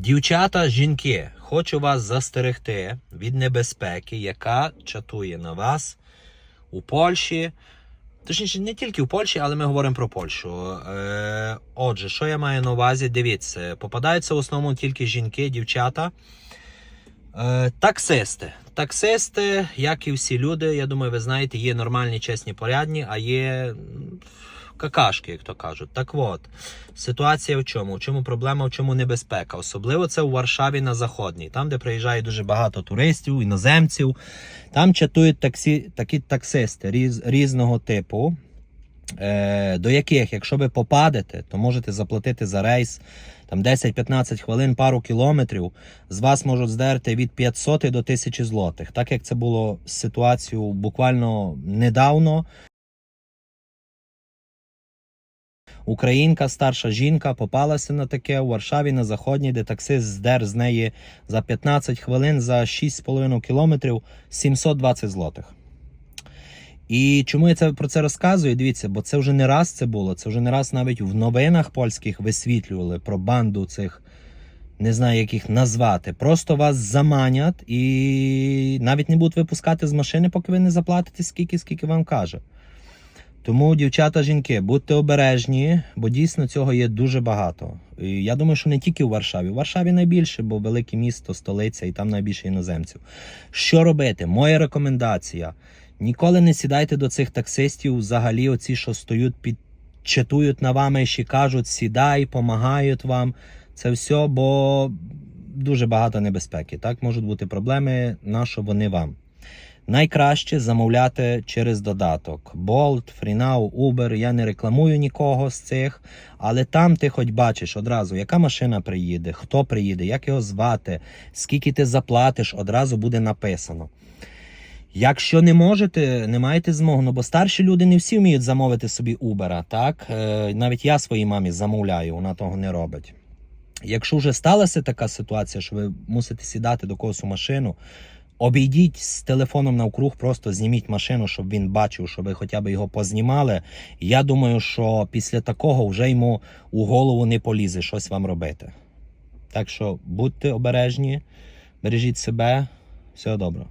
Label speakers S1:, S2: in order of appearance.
S1: Дівчата, жінки, хочу вас застерегти від небезпеки, яка чатує на вас у Польщі. Точніше, не тільки в Польщі, але ми говоримо про Польщу. Е, отже, що я маю на увазі? Дивіться, попадаються в основному тільки жінки, дівчата. Е, таксисти. Таксисти, як і всі люди, я думаю, ви знаєте, є нормальні, чесні, порядні, а є какашки, як то кажуть. Так от, ситуація в чому? В чому проблема, в чому небезпека? Особливо це у Варшаві на Заходній, там, де приїжджає дуже багато туристів, іноземців. Там чатують таксі, такі таксисти різ, різного типу. Е, до яких, якщо ви попадете, то можете заплатити за рейс там 10-15 хвилин, пару кілометрів. З вас можуть здерти від 500 до 1000 злотих. Так як це було з ситуацією буквально недавно. Українка, старша жінка, попалася на таке у Варшаві на заходній, де таксист здер з неї за 15 хвилин за 6,5 кілометрів 720 злотих. І чому я це про це розказую? Дивіться, бо це вже не раз це було. Це вже не раз навіть в новинах польських висвітлювали про банду цих, не знаю, як їх назвати. Просто вас заманять і навіть не будуть випускати з машини, поки ви не заплатите скільки, скільки вам каже. Тому, дівчата, жінки, будьте обережні, бо дійсно цього є дуже багато. І я думаю, що не тільки у Варшаві. У Варшаві найбільше, бо велике місто, столиця, і там найбільше іноземців. Що робити? Моя рекомендація: ніколи не сідайте до цих таксистів, взагалі, оці, що стоють під. Читують на вами, ще кажуть, сідай, помагають вам. Це все, бо дуже багато небезпеки. Так можуть бути проблеми, на що вони вам. Найкраще замовляти через додаток. Bolt, FreeNow, Uber. Я не рекламую нікого з цих, але там ти хоч бачиш одразу, яка машина приїде, хто приїде, як його звати, скільки ти заплатиш, одразу буде написано. Якщо не можете, не маєте змоги, ну бо старші люди не всі вміють замовити собі Uber, так? Е, навіть я своїй мамі замовляю, вона того не робить. Якщо вже сталася така ситуація, що ви мусите сідати до когось у машину, обійдіть з телефоном навкруг, просто зніміть машину, щоб він бачив, щоб ви хоча б його познімали. Я думаю, що після такого вже йому у голову не полізе щось вам робити. Так що будьте обережні, бережіть себе, всього доброго.